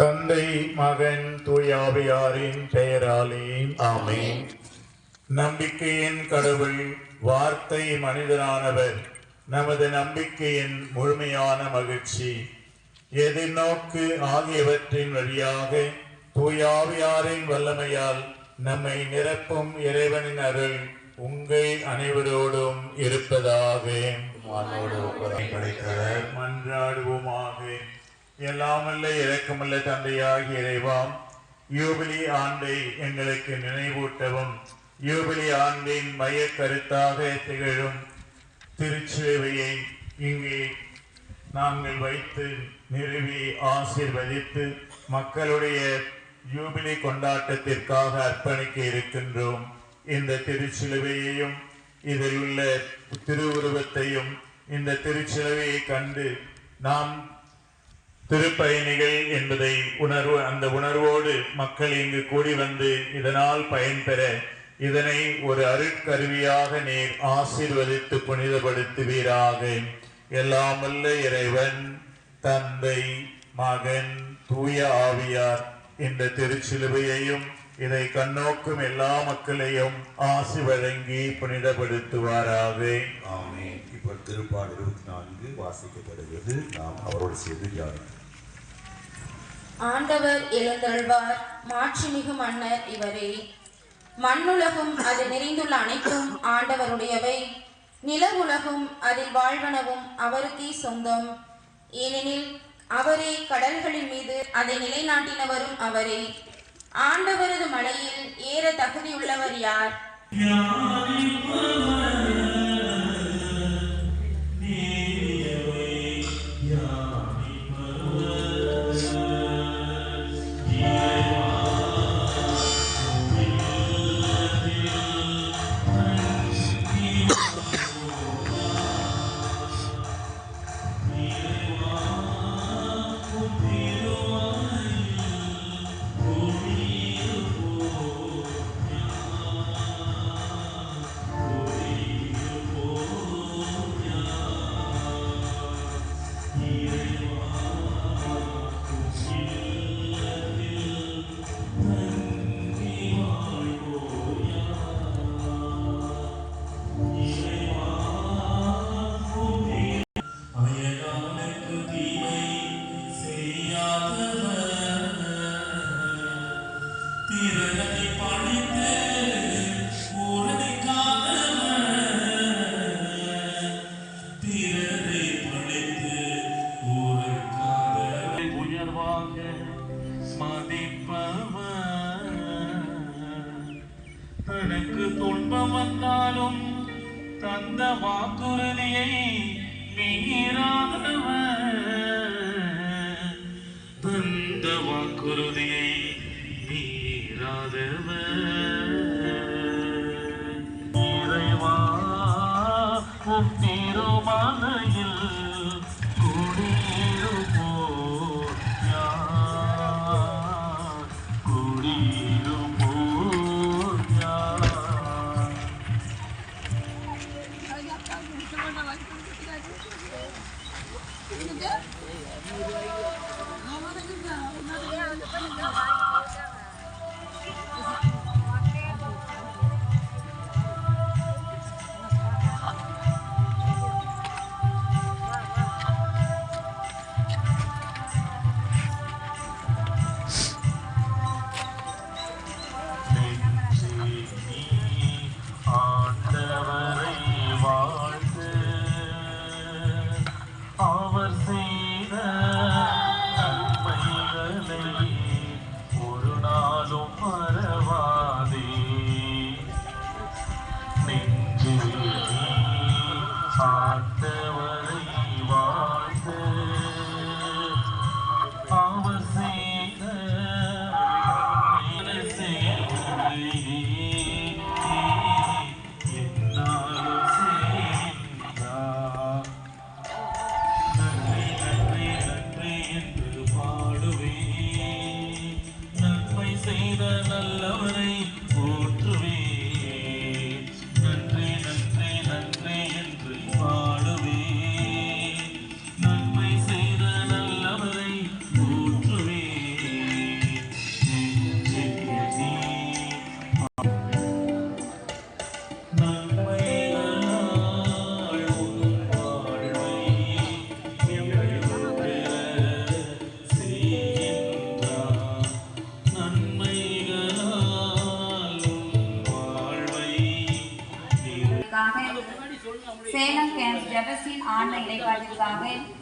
தந்தை மகன் தூயாவியாரின் பெயராலே ஆமேன். நம்பிக்கையின் கடவுள் வார்த்தை மனிதனானவர். நமது நம்பிக்கையின் முழுமையான மகிழ்ச்சி. எதிர்நோக்கு ஆகியவற்றின் வழியாக தூயாவியாரின் வல்லமையால் நம்மை நிரப்பும் இறைவனின் அருள் உங்கள் அனைவரோடும் இருப்பதாக. படைத்தவர் மன்றாடுவோமாக. எல்லாமல்ல இறக்கமல்ல தந்தையாகி இறைவாம் யூபிலி ஆண்டை எங்களுக்கு நினைவூட்டவும் யூபிலி ஆண்டின் மைய கருத்தாக திகழும் திருச்சிலுவையை இங்கே நாங்கள் வைத்து நிறுவி ஆசிர்வதித்து மக்களுடைய யூபிலி கொண்டாட்டத்திற்காக அர்ப்பணிக்க இருக்கின்றோம். இந்த திருச்சிலுவையையும் இதில் உள்ள திருவுருவத்தையும் இந்த திருச்சிலுவையை கண்டு நாம் திருப்பயணிகள் என்பதை உணர்வு அந்த உணர்வோடு மக்கள் இங்கு கூடி வந்து இதனால் பயன்பெற இதனை ஒரு அருட்கருவியாக நீர் ஆசீர்வதித்து புனிதப்படுத்துவீராக. எல்லாமல்ல இறைவன் தந்தை மகன் தூய ஆவியார் இந்த திருச்சிலுவையையும் இதை கண்ணோக்கும் எல்லா மக்களையும் ஆசி வழங்கி புனிதப்படுத்துவாராக. ஆமே இப்போ திருப்பாடு இருபத்தி நான்கு வாசிக்கப்படுகிறது. நாம் அவரோடு சேர்ந்து தியானிப்போம். ஆண்டவர் எழுந்தருள்வார். மாட்சிமிகு மன்னர் இவரே. மண்ணுலகும் அது நிறைந்துள்ள அனைத்தும் ஆண்டவருடையவை. நிலவுலகும் அதில் வாழ்வனவும் அவருக்கே சொந்தம். ஏனெனில் அவரே கடல்களின் மீது அதை நிலைநாட்டினவரும் அவரே. ஆண்டவரது மலையில் ஏற தகுதியுள்ளவர் யார்? எனக்கு துன்பம் வந்தாலும் தந்த வாக்குறுதியை மீறாதவர். தந்த வாக்குறுதியை மீறாதவர். இறைவா உம் திருமலையில் குடியிருப்போர் நிறைவு சேலம் கேம்ப் ஜெபஸ்டின் ஆன்லைன்